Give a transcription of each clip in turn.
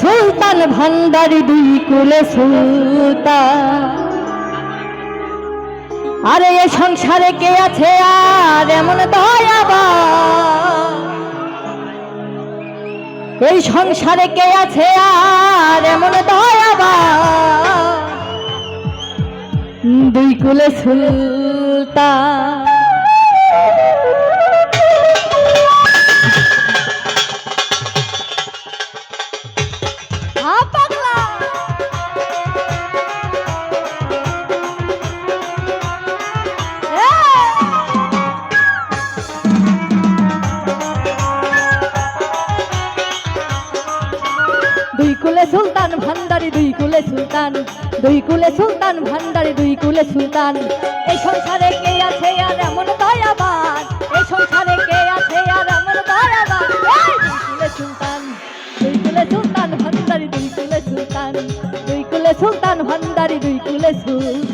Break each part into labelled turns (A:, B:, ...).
A: সুলতান ভান্ডারি দুই কুলে সুলতান আরে এ সংসারে কে আছে আর এমন দয়াবা এই সংসারে কে আছে আর এমন দয়াবা দুই কুলে সুলতান সুলতান, দুই কুলে সুলতান, ভান্ডারে দুই কুলে সুলতান। এই সংসারে কে আছে আর এমন দয়াবান? এই সংসারে কে আছে আর এমন দয়াবান? দুই কুলে সুলতান, দুই কুলে সুলতান, ভান্ডারি দুই কুলে সুলতান। দুই কুলে সুলতান, ভান্ডারি দুই কুলে সুলতান।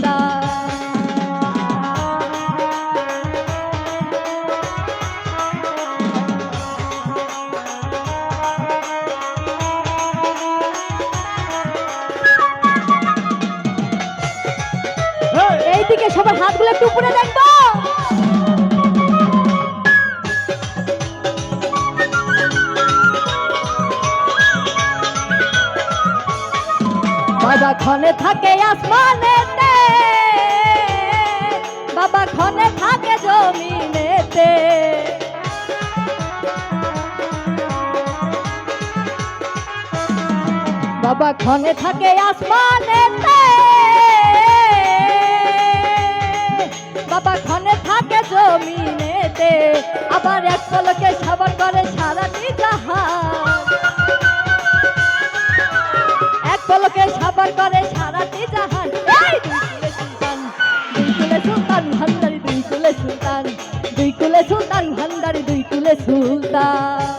A: ক্ষণে থাকে আসমানেতে, বাবা ক্ষণে থাকে জমিনেতে। বাবা ক্ষণে থাকে আসমানেতে, বাবা ক্ষণে থাকে জমিনেতে। আবার এক পলকে সবার করে সারাটি জাহান দুই কুলে সুলতান ভান্ডারি দুই কুলে সুলতান দুই কুলে সুলতান ভান্ডারি দুই কুলে সুলতান।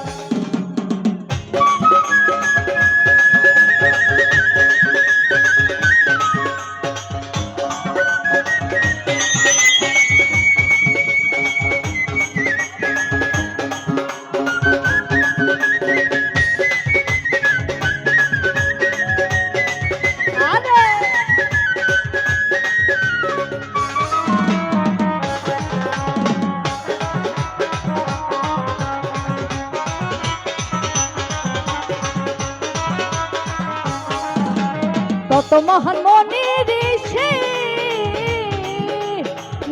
A: কত মহান মনি ঋষি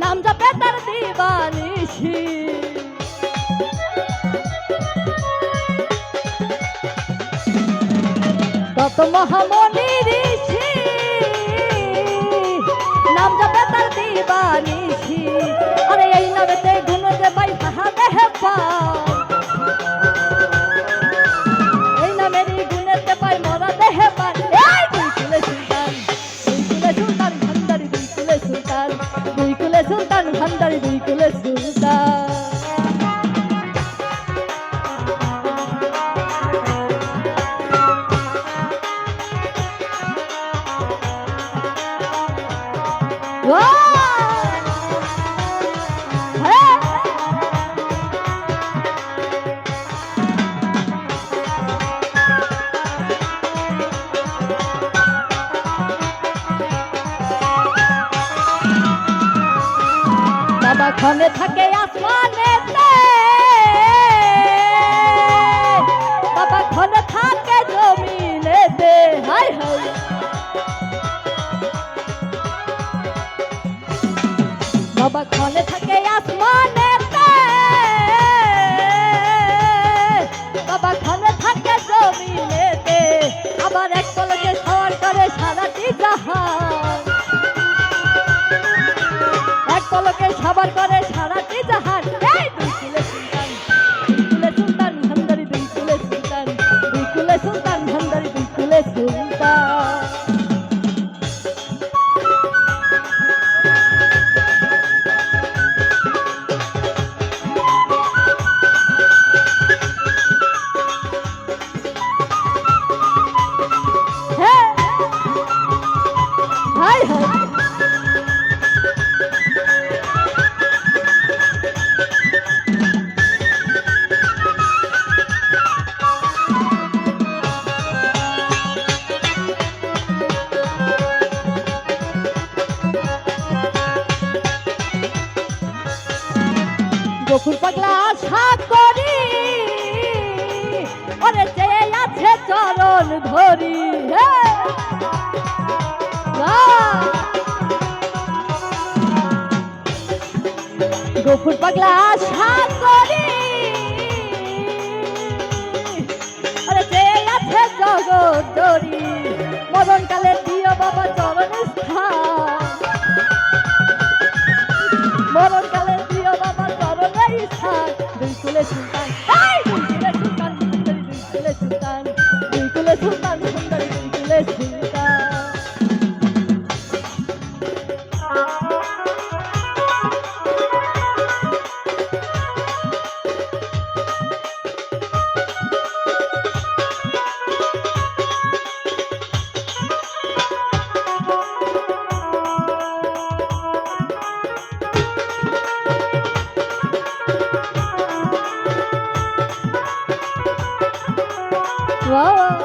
A: নাম জপে তার দিবানিষি কত মহামনি ঋষি নাম জপে তার দিবানিষি আরে এই নামেতে গুণ যে পাই তাহা দেহে পায় বাবা ক্ষণে থাকে বাবা ক্ষণে থাকে আসমানে বাবা ক্ষণে থাকে জমিনেতে, আবার এক পলকে সর করে সারাটি জাহান। এক পলকে সবার করে চোখুর পাগলা আশা করি। ওরে যে আছে চরণ ধরি, হে। পাগলা আশা করি। ওরে যে আছে জগৎ ধরি। মরণকালে দিও বাবা চরণ স্থান বাবা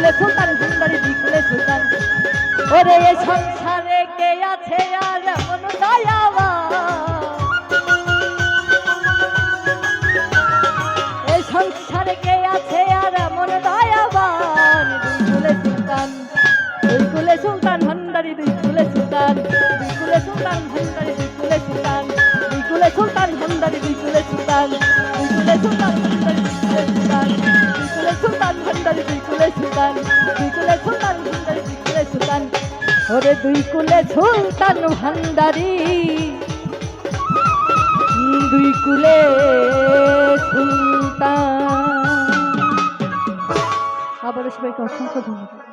A: বিকুলে সুলতান ভান্ডারি দুই কুলে সুলতান ওরে এ সংসারে কে আছে আর এমন দয়াবান? এই সংসারে কে আছে আর এমন দয়াবান? দুই কুলে সুলতান দুই কুলে সুলতান, ভান্ডারি দুই কুলে সুলতান। দুই কুলে সুলতান, ভান্ডারি দুই কুলে সুলতান। দুই কুলে সুলতান, ভান্ডারি দুই কুলে সুলতান। দুই কুলে সুলতান, ভান্ডারি দুই কুলে সুলতান। সুলতান, দুই কুলে সুলতান ভান্ডারি দুই কুলে সুলতান। ওরে দুই কুলে সুলতান ভান্ডারি। দুই কুলে সুলতান। আবার সবাইকে অসংখ্য ধন্যবাদ।